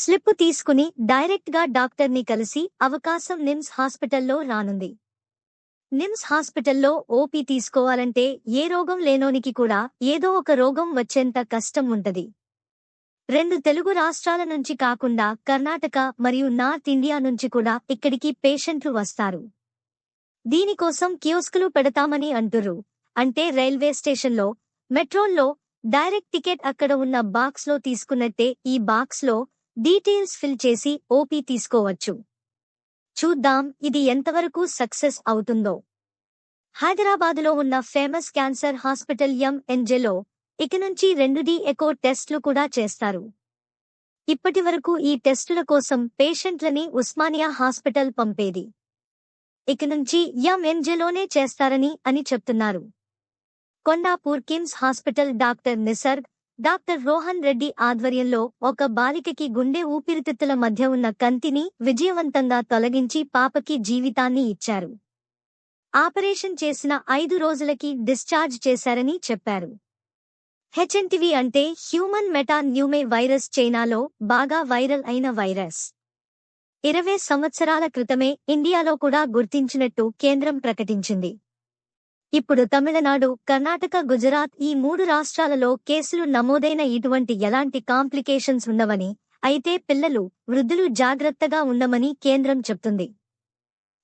Slip తీసుకుని డైరెక్ట్గా డాక్టర్ని కలిసి అవకాశం నిమ్స్ హాస్పిటల్లో రానుంది. నిమ్స్ హాస్పిటల్లో ఓపీ తీసుకోవాలంటే ఏ రోగం లేనోనికి కూడా ఏదో ఒక రోగం వచ్చేంత కష్టం ఉంటది. రెండు తెలుగు రాష్ట్రాల నుంచి కాకుండా కర్ణాటక మరియు నార్త్ ఇండియా నుంచి కూడా ఇక్కడికి పేషెంట్లు వస్తారు. దీనికోసం కియోస్కులు పెడతామని అంటుర్రు. అంటే రైల్వే స్టేషన్లో మెట్రోల్లో డైరెక్ట్ టికెట్ అక్కడ ఉన్న బాక్స్లో తీసుకున్నట్టే ఈ బాక్స్లో డీటెయిల్స్ ఫిల్ చేసి ఓపీ తీసుకోవచ్చు. చూద్దాం ఇది ఎంతవరకు సక్సెస్ అవుతుందో. హైదరాబాదులో ఉన్న ఫేమస్ క్యాన్సర్ హాస్పిటల్ ఎంఎన్జెలో ఇక నుంచి రెండు డి ఎకో టెస్ట్లు కూడా చేస్తారు. ఇప్పటి వరకు ఈ టెస్టుల కోసం పేషెంట్లని ఉస్మానియా హాస్పిటల్ పంపేది. ఇక నుంచి ఎంఎన్జెలోనే చేస్తారని అని చెప్తున్నారు. Kondapur KIMS hospital doctor Nisarg doctor Rohan Reddy ఆధ్వర్యంలో ఒక బాలికకి గుండె ఊపిరితిత్తుల మధ్య ఉన్న కంతిని విజయవంతంగా తొలగించి పాపకి జీవితాన్ని ఇచ్చారు. ఆపరేషన్ చేసిన ఐదు రోజులకి డిశ్చార్జ్ చేశారని చెప్పారు. హెచ్ఎన్టీవీ అంటే హ్యూమన్ మెటా న్యూమే వైరస్ చైనాలో బాగా వైరల్ అయిన వైరస్. ఇరవై సంవత్సరాల క్రితమే ఇండియాలో కూడా గుర్తించినట్టు కేంద్రం ప్రకటించింది. ఇప్పుడు తమిళనాడు కర్ణాటక గుజరాత్ ఈ మూడు రాష్ట్రాలలో కేసులు నమోదైన ఇటువంటి ఎలాంటి కాంప్లికేషన్స్ ఉండవని అయితే పిల్లలు వృద్ధులు జాగ్రత్తగా ఉండమని కేంద్రం చెప్తుంది.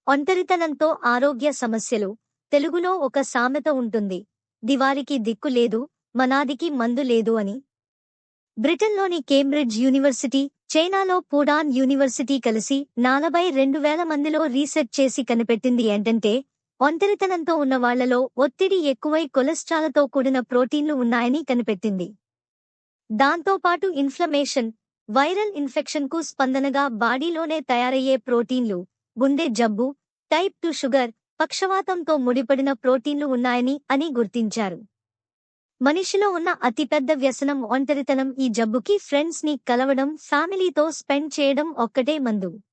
ఒంటరితనంతో ఆరోగ్య సమస్యలు తెలుగులో ఒక సామెత ఉంటుంది. దివారికి దిక్కు లేదు మనాదికి మందు లేదు అని. బ్రిటన్లోని కేంబ్రిడ్జ్ యూనివర్సిటీ చైనాలో పూడాన్ యూనివర్సిటీ కలిసి నలభై రెండు వేల మందిలో రీసెర్చ్ చేసి కనిపెట్టింది ఏంటంటే ఒంటరితనంతో ఉన్న వాళ్ళలో ఒత్తిడి ఎక్కువై కొలెస్ట్రాల్తో కూడిన ప్రోటీన్లు ఉన్నాయని కనిపెట్టింది. దాంతోపాటు ఇన్ఫ్లమేషన్ వైరల్ ఇన్ఫెక్షన్కు స్పందనగా బాడీలోనే తయారయ్యే ప్రోటీన్లు గుండె జబ్బు టైప్ టు షుగర్ పక్షవాతంతో ముడిపడిన ప్రోటీన్లు ఉన్నాయని అని గుర్తించారు. మనిషిలో ఉన్న అతిపెద్ద వ్యసనం ఒంటరితనం ఈ జబ్బుకి ఫ్రెండ్స్ని కలవడం ఫ్యామిలీతో స్పెండ్ చేయడం ఒక్కటే మందు.